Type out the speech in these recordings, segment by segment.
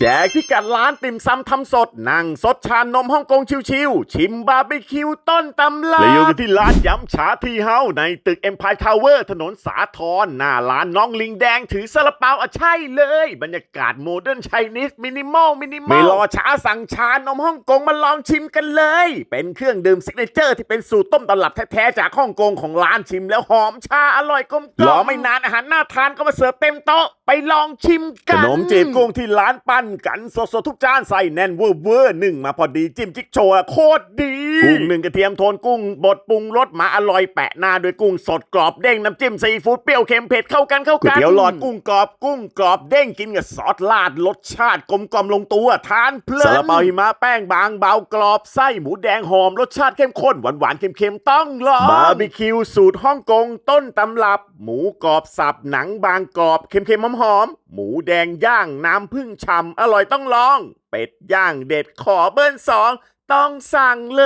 แจกพิกัดร้านติ่มซำทำสด นั่งสดชานมฮ่องกงชิวๆ ชิมบาร์บีคิวต้นตำลาและอยู่กันที่ร้านย้ำฉาทีเฮาในตึก Empire Tower ถนนสาทรหน้าร้านน้องลิงแดงถือซาลาเปาอะใช่เลย บรรยากาศโมเดิร์นไชนีสมินิมอลมินิมอลไม่รอช้าสั่งชานมฮ่องกงมาลองชิมกันเลย เป็นเครื่องดื่มซิกเนเจอร์ที่เป็นสูตรต้มตำรับแท้ๆจากฮ่องกงของร้านชิมแล้วหอมชาอร่อยกลมกล่อมรอไม่นานอาหารน่าทานก็มาเสิร์ฟเต็มโต๊ะไปลองชิมกันขนมจีบกุ้งที่ร้านปั้นกันสดๆทุกจานใส่แน่นเวอร์เวอร์หนึ่งมาพอดีจิ้มจิ๊กโชว์อะโคตรดีกุ้งหนึ่งกระเทียมโทนกุ้งบดปรุงรสมาอร่อยแปะหน้าด้วยกุ้งสดกรอบเด้งน้ำจิ้มซีฟู้ดเปรี้ยวเค็มเผ็ดเข้ากันเข้ากันก๋วยเตี๋ยวหลอดกุ้งกรอบกุ้งกรอบเด้งกินกับซอสลาดรสชาติกลมกล่อมลงตัวทานเพลินซาลาเปาหิมะแป้งบางเบากรอบไส้หมูแดงหอมรสชาติเข้มข้นหวานหวานเค็มๆต้องลองบาร์บีคิวสูตรฮ่องกงต้นตำรับ หมูกรอบสับหนังบางกรอบเค็มๆหอมๆหมูแดงย่างน้ำผึ้งฉ่ำอร่อยต้องลอง เป็ดย่างเด็ดขอเบิ้ลสองต้องสั่งเล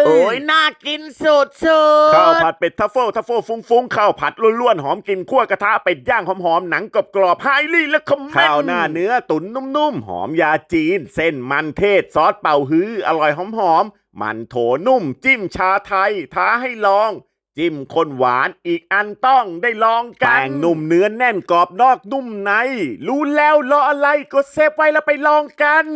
ย โอ้ยน่ากินสุดสุดข้าวผัดเป็ดทัฟเฟิลทัฟเฟิลฟุ้งๆข้าวผัดล้วนๆหอมกลินคั่วกระทะเป็ดย่างหอมๆหนังกรอบๆไฮลี่และคอมเมนข้าวหน้าเนื้อตุ๋นนุ่มๆหอมยาจีน เส้นมันเทศซอสเป่าฮื้ออร่อยหอมๆมันโถนุ่มจิ้มชาไทยท้าให้ลอง จิ้มข้นหวานอีกอันต้องได้ลองกันแป้งนุ่มเนื้อแน่นกรอบนอกนุ่มใน รู้แล้วรออะไรก็เซฟไว้แล้วไปลองกัน